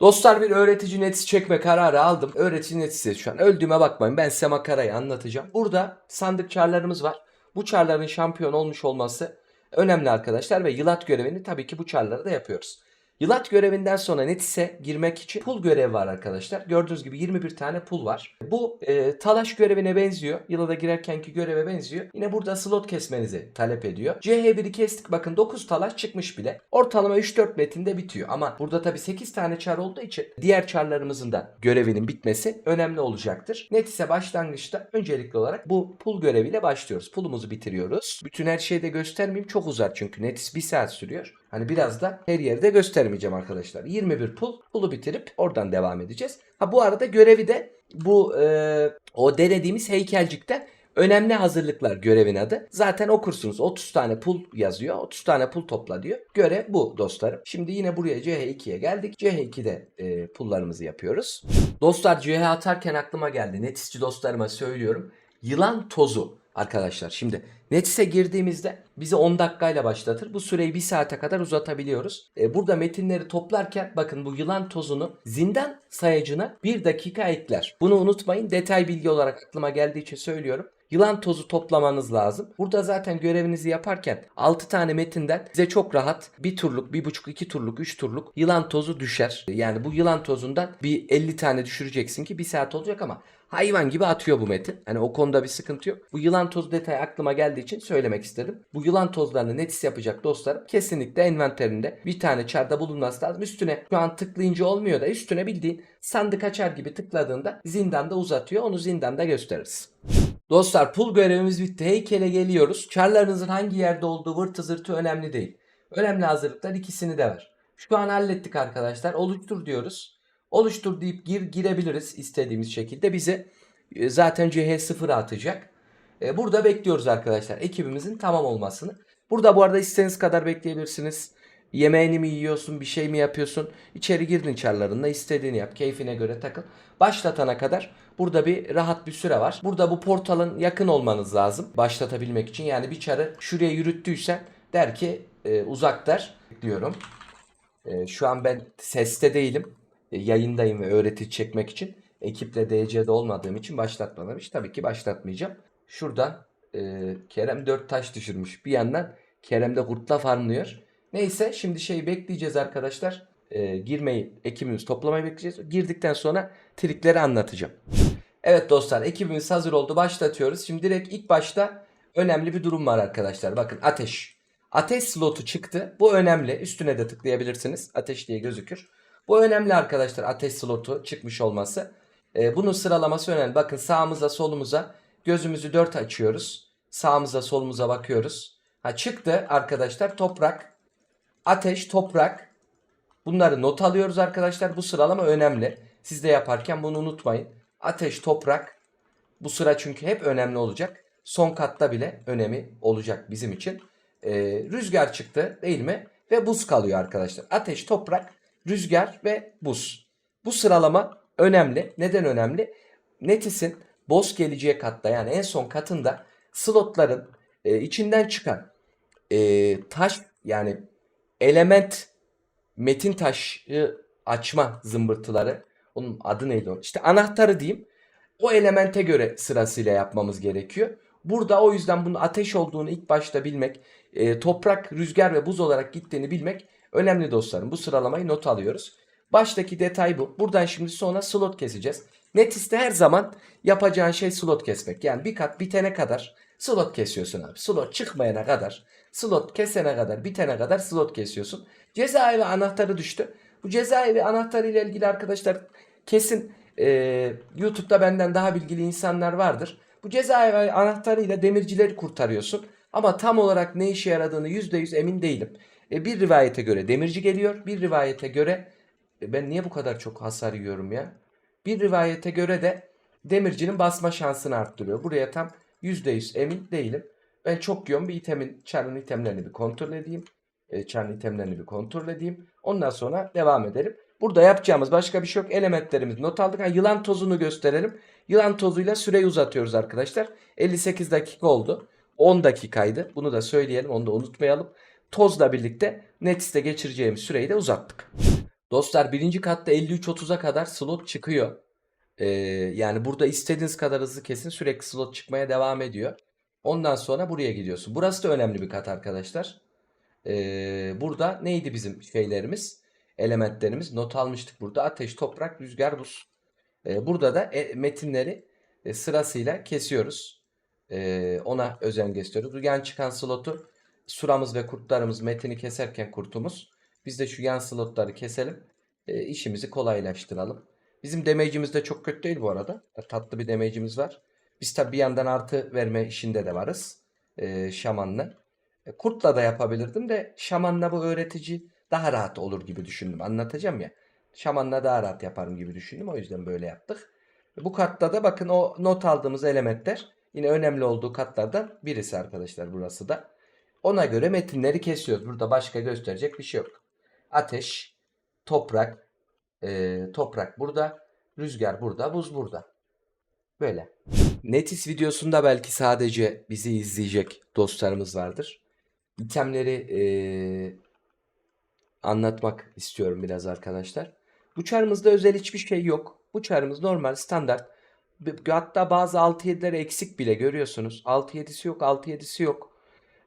Dostlar bir öğretici netisi çekme kararı aldım. Öğretici netisi şu an öldüğüme bakmayın. Ben size makarayı anlatacağım. Burada sandık çarlarımız var. Bu çarların şampiyon olmuş olması önemli arkadaşlar ve yılat görevini tabii ki bu çarları da yapıyoruz. Yılat görevinden sonra Netis'e girmek için pul görevi var arkadaşlar. Gördüğünüz gibi 21 tane pul var. Bu e, talaş görevine benziyor. Yılada girerkenki göreve benziyor. Yine burada slot kesmenizi talep ediyor. CH1'i kestik bakın 9 talaş çıkmış bile. Ortalama 3-4 metinde bitiyor. Ama burada tabii 8 tane çar olduğu için diğer çarlarımızın da görevinin bitmesi önemli olacaktır. Netis'e başlangıçta öncelikli olarak bu pul göreviyle başlıyoruz. Pulumuzu bitiriyoruz. Bütün her şeyi de göstermeyeyim çok uzar çünkü Netis 1 saat sürüyor. Hani biraz da her yerde göstermeyeceğim arkadaşlar. 21 pul. Pulu bitirip oradan devam edeceğiz. Ha bu arada görevi de bu e, o denediğimiz heykelcikte önemli hazırlıklar görevin adı. Zaten okursunuz. 30 tane pul yazıyor. 30 tane pul topla diyor. Görev bu dostlarım. Şimdi yine buraya CH2'ye geldik. CH2'de e, pullarımızı yapıyoruz. Dostlar CH atarken aklıma geldi. Netisçi dostlarıma söylüyorum. Yılan tozu arkadaşlar. Şimdi Nets'e girdiğimizde bizi 10 dakikayla başlatır. Bu süreyi 1 saate kadar uzatabiliyoruz. E, burada metinleri toplarken bakın bu yılan tozunu zindan sayacına 1 dakika ekler. Bunu unutmayın. Detay bilgi olarak aklıma geldiği için söylüyorum. Yılan tozu toplamanız lazım. Burada zaten görevinizi yaparken 6 tane metinden size çok rahat bir turluk, bir buçuk, iki turluk, üç turluk yılan tozu düşer. Yani bu yılan tozundan bir 50 tane düşüreceksin ki bir saat olacak ama hayvan gibi atıyor bu metin. Hani o konuda bir sıkıntı yok. Bu yılan tozu detayı aklıma geldiği için söylemek istedim. Bu yılan tozlarını netis yapacak dostlarım kesinlikle envanterinde bir tane çarda bulunması lazım. Üstüne şu an tıklayınca olmuyor da üstüne bildiğin sandık açar gibi tıkladığında zindanda uzatıyor. Onu zindanda gösteririz. Dostlar pul görevimiz bitti. Heykele geliyoruz. Çarlarınızın hangi yerde olduğu vırtı zırtı önemli değil. Önemli hazırlıklar ikisini de var. Şu an hallettik arkadaşlar. Oluştur diyoruz. Oluştur deyip gir girebiliriz istediğimiz şekilde. Bize e, zaten CH0 atacak. E, Burada bekliyoruz arkadaşlar ekibimizin tamam olmasını. Burada bu arada istediğiniz kadar bekleyebilirsiniz. Yemeğini mi yiyorsun, bir şey mi yapıyorsun? İçeri girdin çarlarında istediğini yap, keyfine göre takıl. Başlatana kadar burada bir rahat bir süre var. Burada bu portalın yakın olmanız lazım başlatabilmek için. Yani bir çarı şuraya yürüttüysen der ki e, uzak der. Bekliyorum. E, şu an ben seste değilim. E, yayındayım ve öğreti çekmek için. Ekiple DC'de olmadığım için başlatmadım. Hiç tabii ki başlatmayacağım. Şuradan e, Kerem 4 taş düşürmüş. Bir yandan Kerem de kurtla farmlıyor. Neyse şimdi şeyi bekleyeceğiz arkadaşlar. E, girmeyi ekibimiz toplamayı bekleyeceğiz. Girdikten sonra trikleri anlatacağım. Evet dostlar ekibimiz hazır oldu. Başlatıyoruz. Şimdi direkt ilk başta önemli bir durum var arkadaşlar. Bakın ateş. Ateş slotu çıktı. Bu önemli. Üstüne de tıklayabilirsiniz. Ateş diye gözükür. Bu önemli arkadaşlar ateş slotu çıkmış olması. Ee, bunun sıralaması önemli. Bakın sağımıza solumuza gözümüzü dört açıyoruz. Sağımıza solumuza bakıyoruz. Ha çıktı arkadaşlar toprak, ateş, toprak. Bunları not alıyoruz arkadaşlar. Bu sıralama önemli. Siz de yaparken bunu unutmayın. Ateş, toprak. Bu sıra çünkü hep önemli olacak. Son katta bile önemi olacak bizim için. Ee, rüzgar çıktı değil mi? Ve buz kalıyor arkadaşlar. Ateş, toprak, rüzgar ve buz. Bu sıralama önemli. Neden önemli? Netis'in boss geleceği katta yani en son katında slotların e, içinden çıkan e, taş yani element metin taşı açma zımbırtıları onun adı neydi? İşte anahtarı diyeyim. O elemente göre sırasıyla yapmamız gerekiyor. Burada o yüzden bunun ateş olduğunu ilk başta bilmek, e, toprak, rüzgar ve buz olarak gittiğini bilmek önemli dostlarım. Bu sıralamayı not alıyoruz. Baştaki detay bu. Buradan şimdi sonra slot keseceğiz. Netis'te her zaman yapacağın şey slot kesmek. Yani bir kat bitene kadar slot kesiyorsun abi. Slot çıkmayana kadar, slot kesene kadar, bitene kadar slot kesiyorsun. Cezaevi anahtarı düştü. Bu cezaevi anahtarı ile ilgili arkadaşlar kesin e, YouTube'da benden daha bilgili insanlar vardır. Bu cezaevi anahtarıyla demircileri kurtarıyorsun. Ama tam olarak ne işe yaradığını %100 emin değilim. E, bir rivayete göre demirci geliyor. Bir rivayete göre e, ben niye bu kadar çok hasar yiyorum ya? Bir rivayete göre de demircinin basma şansını arttırıyor. Buraya tam %100 emin değilim. Ben çok yiyorum bir itemin, çarın itemlerini bir kontrol edeyim. E, çarın itemlerini bir kontrol edeyim. Ondan sonra devam edelim. Burada yapacağımız başka bir şey yok. Elementlerimiz not aldık. Ha, yılan tozunu gösterelim. Yılan tozuyla süreyi uzatıyoruz arkadaşlar. 58 dakika oldu. 10 dakikaydı. Bunu da söyleyelim. Onu da unutmayalım. Tozla birlikte Nets'te geçireceğimiz süreyi de uzattık. Dostlar birinci katta 53-30'a kadar slot çıkıyor. Ee, yani burada istediğiniz kadar hızlı kesin sürekli slot çıkmaya devam ediyor. Ondan sonra buraya gidiyorsun. Burası da önemli bir kat arkadaşlar. Ee, burada neydi bizim şeylerimiz? Elementlerimiz. Not almıştık burada. Ateş, toprak, rüzgar, buz. Ee, burada da e, metinleri e, sırasıyla kesiyoruz. Ee, ona özen gösteriyoruz. Bu yan çıkan slotu suramız ve kurtlarımız metini keserken kurtumuz. Biz de şu yan slotları keselim. E, işimizi kolaylaştıralım. Bizim damage'imiz de çok kötü değil bu arada. Tatlı bir damage'imiz var. Biz tabi bir yandan artı verme işinde de varız. E, şamanla. E, kurtla da yapabilirdim de şamanla bu öğretici daha rahat olur gibi düşündüm. Anlatacağım ya. Şamanla daha rahat yaparım gibi düşündüm. O yüzden böyle yaptık. Bu kartta da bakın o not aldığımız elementler yine önemli olduğu katlardan birisi arkadaşlar burası da. Ona göre metinleri kesiyoruz. Burada başka gösterecek bir şey yok. Ateş, toprak, e, toprak burada, rüzgar burada, buz burada. Böyle. Netis videosunda belki sadece bizi izleyecek dostlarımız vardır. İtemleri e, anlatmak istiyorum biraz arkadaşlar. Bu çarımızda özel hiçbir şey yok. Bu çarımız normal standart. Hatta bazı 6-7'leri eksik bile görüyorsunuz. 6-7'si yok 6-7'si yok.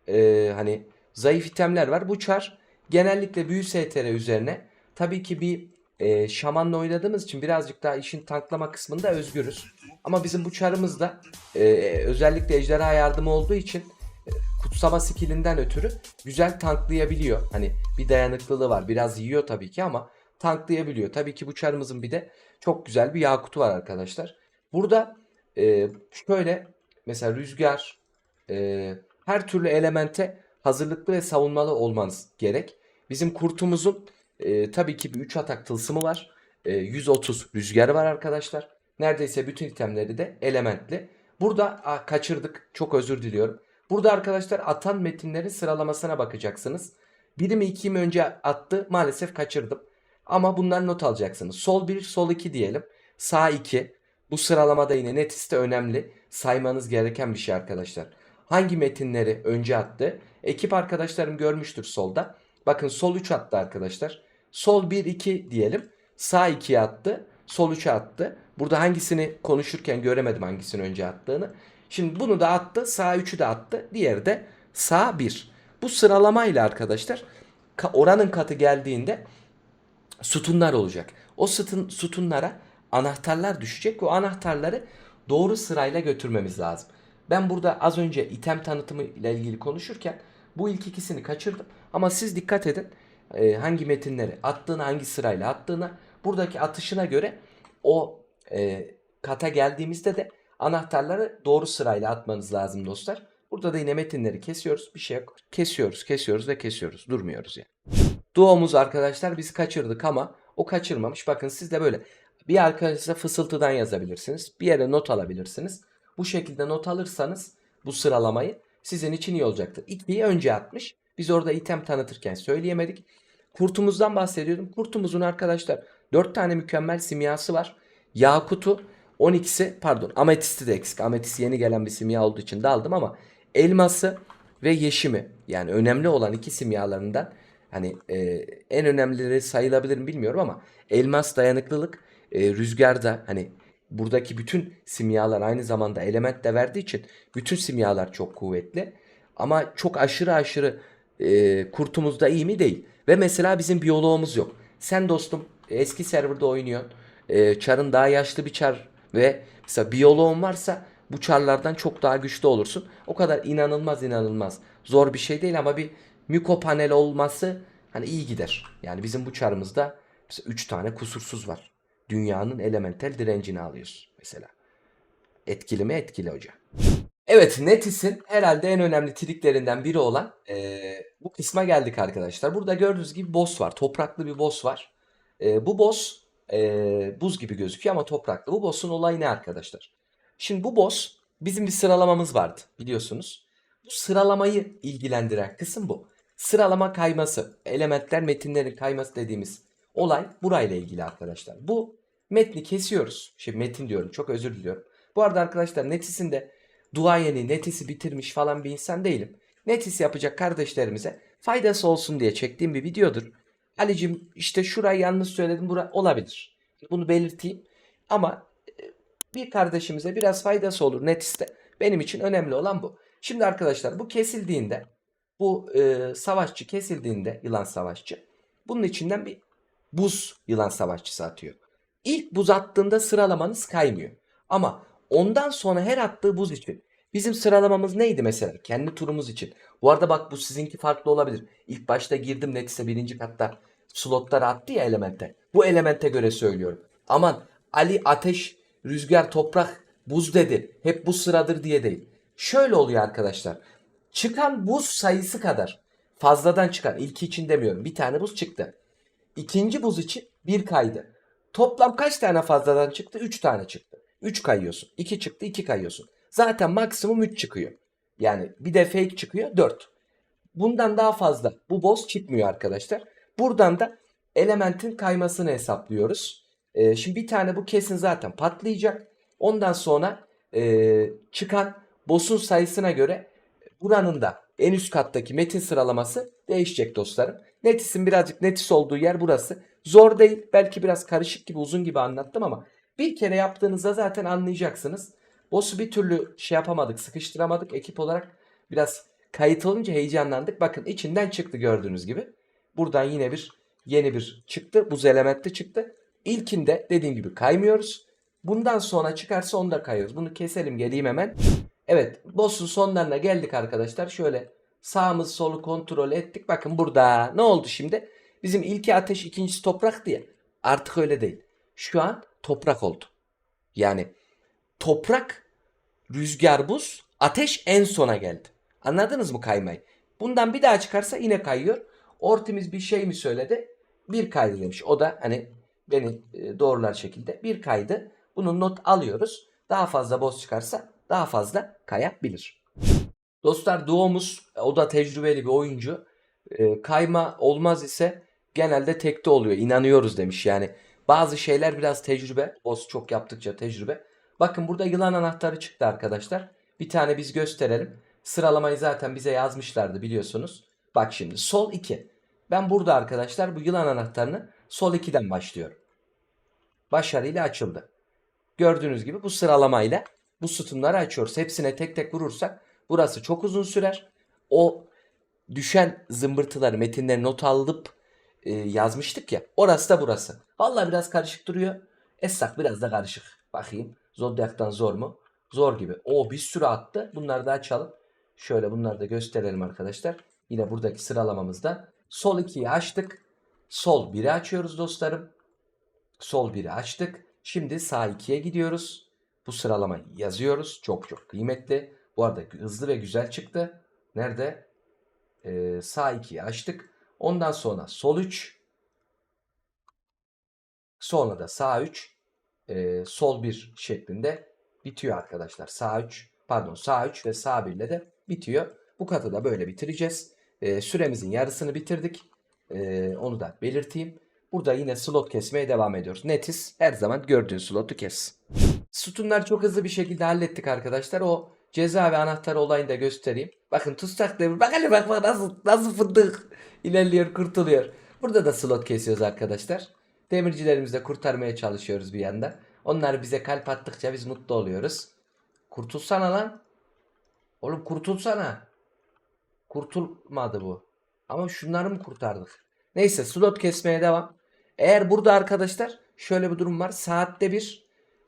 Ee, hani zayıf itemler var. Bu çar genellikle büyü STR üzerine. Tabii ki bir e, şamanla oynadığımız için birazcık daha işin tanklama kısmında özgürüz. Ama bizim bu çarımızda e, özellikle ejderha yardımı olduğu için e, kutsama skillinden ötürü güzel tanklayabiliyor. Hani bir dayanıklılığı var. Biraz yiyor tabii ki ama tanklayabiliyor. Tabii ki bu çarımızın bir de çok güzel bir yakutu var arkadaşlar. Burada e, şöyle mesela rüzgar e, her türlü elemente hazırlıklı ve savunmalı olmanız gerek. Bizim kurtumuzun e, tabii ki bir 3 atak tılsımı var. E, 130 rüzgarı var arkadaşlar. Neredeyse bütün itemleri de elementli. Burada a, kaçırdık. Çok özür diliyorum. Burada arkadaşlar atan metinlerin sıralamasına bakacaksınız. Biri mi iki mi önce attı maalesef kaçırdım. Ama bunlar not alacaksınız. Sol 1, sol 2 diyelim. Sağ 2. Bu sıralamada yine Netis'te önemli. Saymanız gereken bir şey arkadaşlar. Hangi metinleri önce attı? Ekip arkadaşlarım görmüştür solda. Bakın sol 3 attı arkadaşlar. Sol 1 2 diyelim. Sağ 2'ye attı. Sol 3'e attı. Burada hangisini konuşurken göremedim hangisini önce attığını. Şimdi bunu da attı. Sağ 3'ü de attı. Diğeri de sağ 1. Bu sıralamayla arkadaşlar oranın katı geldiğinde sütunlar olacak. O sütun, sütunlara anahtarlar düşecek o anahtarları doğru sırayla götürmemiz lazım. Ben burada az önce item tanıtımı ile ilgili konuşurken bu ilk ikisini kaçırdım. Ama siz dikkat edin e, hangi metinleri attığına, hangi sırayla attığına, buradaki atışına göre o e, kata geldiğimizde de anahtarları doğru sırayla atmanız lazım dostlar. Burada da yine metinleri kesiyoruz. Bir şey yok. Kesiyoruz, kesiyoruz ve kesiyoruz. Durmuyoruz yani. Duomuz arkadaşlar biz kaçırdık ama o kaçırmamış. Bakın siz de böyle bir arkadaşınıza fısıltıdan yazabilirsiniz. Bir yere not alabilirsiniz. Bu şekilde not alırsanız bu sıralamayı sizin için iyi olacaktır. İkiyi önce atmış. Biz orada item tanıtırken söyleyemedik. Kurtumuzdan bahsediyordum. Kurtumuzun arkadaşlar 4 tane mükemmel simyası var. Yakutu 12'si pardon ametisti de eksik. Ametist yeni gelen bir simya olduğu için de aldım ama elması ve yeşimi yani önemli olan iki simyalarından hani e, en önemlileri sayılabilir mi bilmiyorum ama elmas dayanıklılık e, rüzgarda hani buradaki bütün simyalar aynı zamanda element de verdiği için bütün simyalar çok kuvvetli. Ama çok aşırı aşırı e, kurtumuzda iyi mi değil. Ve mesela bizim biyoloğumuz yok. Sen dostum eski serverda oynuyorsun. E, çarın daha yaşlı bir çar ve mesela biyoloğun varsa bu çarlardan çok daha güçlü olursun. O kadar inanılmaz inanılmaz zor bir şey değil ama bir miko panel olması hani iyi gider. Yani bizim bu çarımızda 3 tane kusursuz var. Dünyanın elementel direncini alıyoruz mesela. Etkili mi? Etkili hocam. Evet Netis'in herhalde en önemli triklerinden biri olan ee, bu kısma geldik arkadaşlar. Burada gördüğünüz gibi boss var. Topraklı bir boss var. E, bu boss e, buz gibi gözüküyor ama topraklı. Bu boss'un olayı ne arkadaşlar? Şimdi bu boss bizim bir sıralamamız vardı biliyorsunuz. Bu sıralamayı ilgilendiren kısım bu. Sıralama kayması, elementler metinlerin kayması dediğimiz olay burayla ilgili arkadaşlar. Bu metni kesiyoruz. Şimdi metin diyorum çok özür diliyorum. Bu arada arkadaşlar Netis'in de duayeni, Netis'i bitirmiş falan bir insan değilim. Netis yapacak kardeşlerimize faydası olsun diye çektiğim bir videodur. Ali'cim işte şurayı yanlış söyledim. Bura olabilir. Bunu belirteyim. Ama e, bir kardeşimize biraz faydası olur Netis'te. Benim için önemli olan bu. Şimdi arkadaşlar bu kesildiğinde bu e, savaşçı kesildiğinde yılan savaşçı bunun içinden bir buz yılan savaşçısı atıyor. İlk buz attığında sıralamanız kaymıyor. Ama ondan sonra her attığı buz için bizim sıralamamız neydi mesela? Kendi turumuz için. Bu arada bak bu sizinki farklı olabilir. İlk başta girdim Netis'e birinci katta slotları attı ya elemente. Bu elemente göre söylüyorum. Aman Ali ateş, rüzgar, toprak, buz dedi. Hep bu sıradır diye değil. Şöyle oluyor arkadaşlar. Çıkan buz sayısı kadar fazladan çıkan ilki için demiyorum. Bir tane buz çıktı. İkinci buz için bir kaydı. Toplam kaç tane fazladan çıktı? 3 tane çıktı. 3 kayıyorsun. 2 çıktı 2 kayıyorsun. Zaten maksimum 3 çıkıyor. Yani bir de fake çıkıyor 4. Bundan daha fazla bu boss çıkmıyor arkadaşlar. Buradan da elementin kaymasını hesaplıyoruz. Ee, şimdi bir tane bu kesin zaten patlayacak. Ondan sonra e, çıkan boss'un sayısına göre buranın da en üst kattaki metin sıralaması değişecek dostlarım. Netis'in birazcık netis olduğu yer burası. Zor değil. Belki biraz karışık gibi uzun gibi anlattım ama bir kere yaptığınızda zaten anlayacaksınız. Boss'u bir türlü şey yapamadık, sıkıştıramadık. Ekip olarak biraz kayıt olunca heyecanlandık. Bakın içinden çıktı gördüğünüz gibi. Buradan yine bir yeni bir çıktı. Buz elementi çıktı. İlkinde dediğim gibi kaymıyoruz. Bundan sonra çıkarsa onda kayıyoruz. Bunu keselim geleyim hemen. Evet boss'un sonlarına geldik arkadaşlar. Şöyle sağımız solu kontrol ettik. Bakın burada ne oldu şimdi? Bizim ilki ateş ikincisi toprak diye. Artık öyle değil. Şu an toprak oldu. Yani toprak, rüzgar, buz, ateş en sona geldi. Anladınız mı kaymayı? Bundan bir daha çıkarsa yine kayıyor. Ortimiz bir şey mi söyledi? Bir kaydı demiş. O da hani beni e, doğrular şekilde bir kaydı. Bunun not alıyoruz. Daha fazla boz çıkarsa daha fazla kayabilir. Dostlar Doğumuz o da tecrübeli bir oyuncu. E, kayma olmaz ise genelde tekte oluyor. İnanıyoruz demiş yani. Bazı şeyler biraz tecrübe. Boss çok yaptıkça tecrübe. Bakın burada yılan anahtarı çıktı arkadaşlar. Bir tane biz gösterelim. Sıralamayı zaten bize yazmışlardı biliyorsunuz. Bak şimdi sol 2. Ben burada arkadaşlar bu yılan anahtarını sol 2'den başlıyorum. Başarıyla açıldı. Gördüğünüz gibi bu sıralamayla bu sütunları açıyoruz. Hepsine tek tek vurursak burası çok uzun sürer. O düşen zımbırtıları metinleri not alıp e, yazmıştık ya. Orası da burası. Vallahi biraz karışık duruyor. Essak biraz da karışık. Bakayım. Zodyak'tan zor mu? Zor gibi. O bir sürü attı. Bunları da açalım. Şöyle bunları da gösterelim arkadaşlar. Yine buradaki sıralamamızda. Sol 2'yi açtık. Sol 1'i açıyoruz dostlarım. Sol 1'i açtık. Şimdi sağ 2'ye gidiyoruz. Bu sıralamayı yazıyoruz. Çok çok kıymetli. Bu arada hızlı ve güzel çıktı. Nerede? Ee, sağ 2'yi açtık. Ondan sonra sol 3. Sonra da sağ 3. e, sol 1 şeklinde bitiyor arkadaşlar. Sağ 3 pardon sağ 3 ve sağ 1 ile de bitiyor. Bu katı da böyle bitireceğiz. E, süremizin yarısını bitirdik. E, onu da belirteyim. Burada yine slot kesmeye devam ediyoruz. Netiz her zaman gördüğün slotu kes. Sütunlar çok hızlı bir şekilde hallettik arkadaşlar. O ceza ve anahtar olayını da göstereyim. Bakın tutsak devir. Bak hele bak bak nasıl, nasıl fındık ilerliyor kurtuluyor. Burada da slot kesiyoruz arkadaşlar. Demircilerimizi de kurtarmaya çalışıyoruz bir yanda. Onlar bize kalp attıkça biz mutlu oluyoruz. Kurtulsana lan. Oğlum kurtulsana. Kurtulmadı bu. Ama şunları mı kurtardık? Neyse slot kesmeye devam. Eğer burada arkadaşlar şöyle bir durum var. Saatte bir,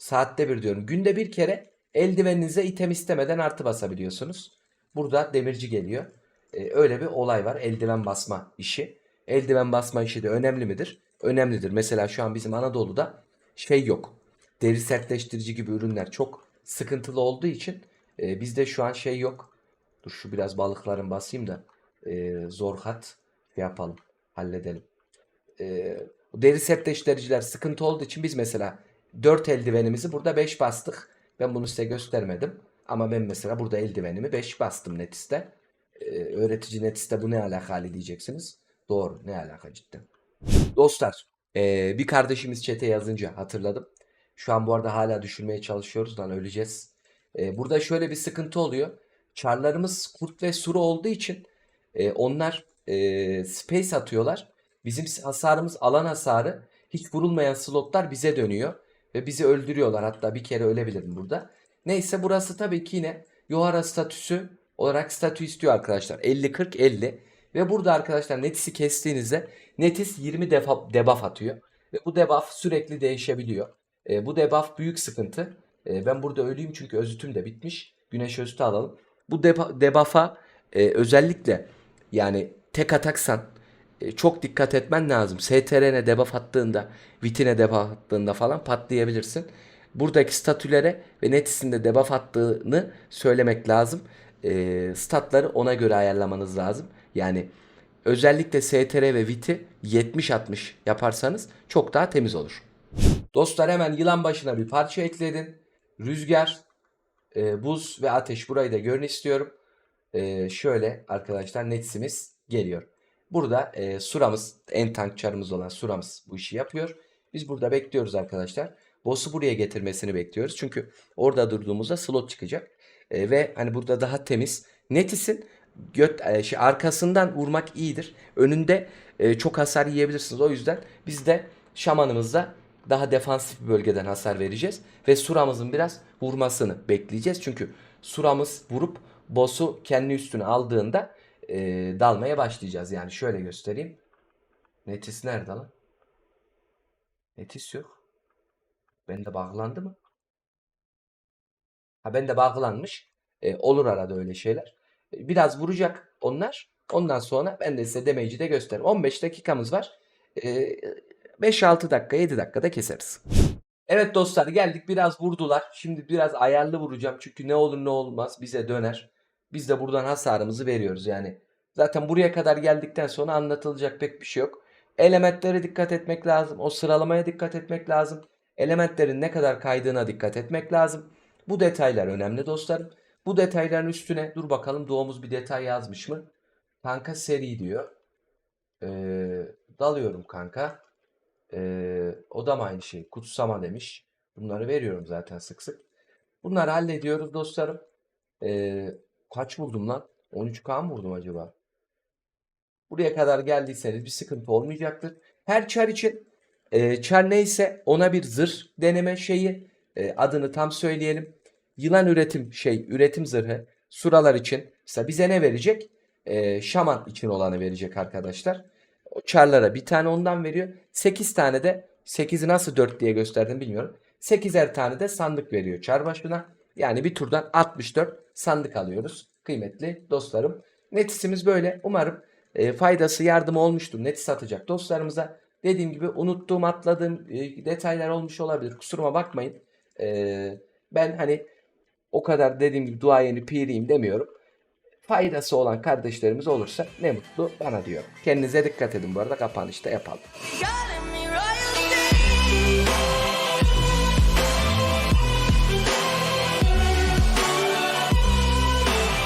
saatte bir diyorum. Günde bir kere eldiveninize item istemeden artı basabiliyorsunuz. Burada demirci geliyor. Ee, öyle bir olay var. Eldiven basma işi. Eldiven basma işi de önemli midir? Önemlidir. Mesela şu an bizim Anadolu'da şey yok. Deri sertleştirici gibi ürünler çok sıkıntılı olduğu için e, bizde şu an şey yok. Dur şu biraz balıkların basayım da e, zor hat şey yapalım. Halledelim. E, deri sertleştiriciler sıkıntı olduğu için biz mesela 4 eldivenimizi burada 5 bastık. Ben bunu size göstermedim. Ama ben mesela burada eldivenimi 5 bastım Netis'te. Ee, öğretici Netis'te bu ne alakalı diyeceksiniz. Doğru ne alaka cidden. Dostlar ee, bir kardeşimiz çete yazınca hatırladım. Şu an bu arada hala düşürmeye çalışıyoruz lan öleceğiz. Ee, burada şöyle bir sıkıntı oluyor. Çarlarımız kurt ve suru olduğu için e, onlar e, space atıyorlar. Bizim hasarımız alan hasarı. Hiç vurulmayan slotlar bize dönüyor. Ve bizi öldürüyorlar. Hatta bir kere ölebilirim burada. Neyse burası tabii ki yine Yohara statüsü olarak statü istiyor arkadaşlar. 50-40-50. Ve burada arkadaşlar Netis'i kestiğinizde Netis 20 defa debuff atıyor. Ve bu debuff sürekli değişebiliyor. E, bu debuff büyük sıkıntı. E, ben burada öleyim çünkü özütüm de bitmiş. Güneş özütü alalım. Bu debuff'a e, özellikle yani tek ataksan çok dikkat etmen lazım. STR'ne debuff attığında, Vitine debuff attığında falan patlayabilirsin. Buradaki statülere ve Netis'in de debuff attığını söylemek lazım. E, statları ona göre ayarlamanız lazım. Yani özellikle STR ve Vit'i 70-60 yaparsanız çok daha temiz olur. Dostlar hemen yılan başına bir parça ekledim. Rüzgar, e, buz ve ateş burayı da görün istiyorum. E, şöyle arkadaşlar Nets'imiz geliyor. Burada e, Suramız en tank çarımız olan Suramız bu işi yapıyor. Biz burada bekliyoruz arkadaşlar. Boss'u buraya getirmesini bekliyoruz. Çünkü orada durduğumuzda slot çıkacak. E, ve hani burada daha temiz. Netis'in göt, e, şey, arkasından vurmak iyidir. Önünde e, çok hasar yiyebilirsiniz. O yüzden biz de şamanımızla daha defansif bir bölgeden hasar vereceğiz. Ve Suramızın biraz vurmasını bekleyeceğiz. Çünkü Suramız vurup boss'u kendi üstüne aldığında e, dalmaya başlayacağız. Yani şöyle göstereyim. Netis nerede lan? Netis yok. Bende bağlandı mı? Ha bende bağlanmış. E, olur arada öyle şeyler. E, biraz vuracak onlar. Ondan sonra ben de size damage'i de gösteririm. 15 dakikamız var. E, 5-6 dakika 7 dakikada keseriz. Evet dostlar geldik biraz vurdular. Şimdi biraz ayarlı vuracağım. Çünkü ne olur ne olmaz bize döner. Biz de buradan hasarımızı veriyoruz yani. Zaten buraya kadar geldikten sonra anlatılacak pek bir şey yok. Elementlere dikkat etmek lazım. O sıralamaya dikkat etmek lazım. Elementlerin ne kadar kaydığına dikkat etmek lazım. Bu detaylar önemli dostlarım. Bu detayların üstüne dur bakalım doğumuz bir detay yazmış mı? Kanka seri diyor. Ee, dalıyorum kanka. Ee, o da mı aynı şey? Kutsama demiş. Bunları veriyorum zaten sık sık. Bunları hallediyoruz dostlarım. Ee, kaç vurdum lan? 13k mı vurdum acaba? Buraya kadar geldiyseniz bir sıkıntı olmayacaktır. Her çar için e, çar neyse ona bir zırh deneme şeyi e, adını tam söyleyelim. Yılan üretim şey üretim zırhı suralar için mesela bize ne verecek? E, şaman için olanı verecek arkadaşlar. O çarlara bir tane ondan veriyor. 8 tane de 8'i nasıl 4 diye gösterdim bilmiyorum. 8'er tane de sandık veriyor çar başına. Yani bir turdan 64 sandık alıyoruz kıymetli dostlarım. Netisimiz böyle. Umarım e, faydası yardımı olmuştur. Netis atacak dostlarımıza. Dediğim gibi unuttuğum atladığım e, detaylar olmuş olabilir. Kusuruma bakmayın. E, ben hani o kadar dediğim gibi duayeni piriyim demiyorum. Faydası olan kardeşlerimiz olursa ne mutlu bana diyor. Kendinize dikkat edin bu arada kapanışta yapalım.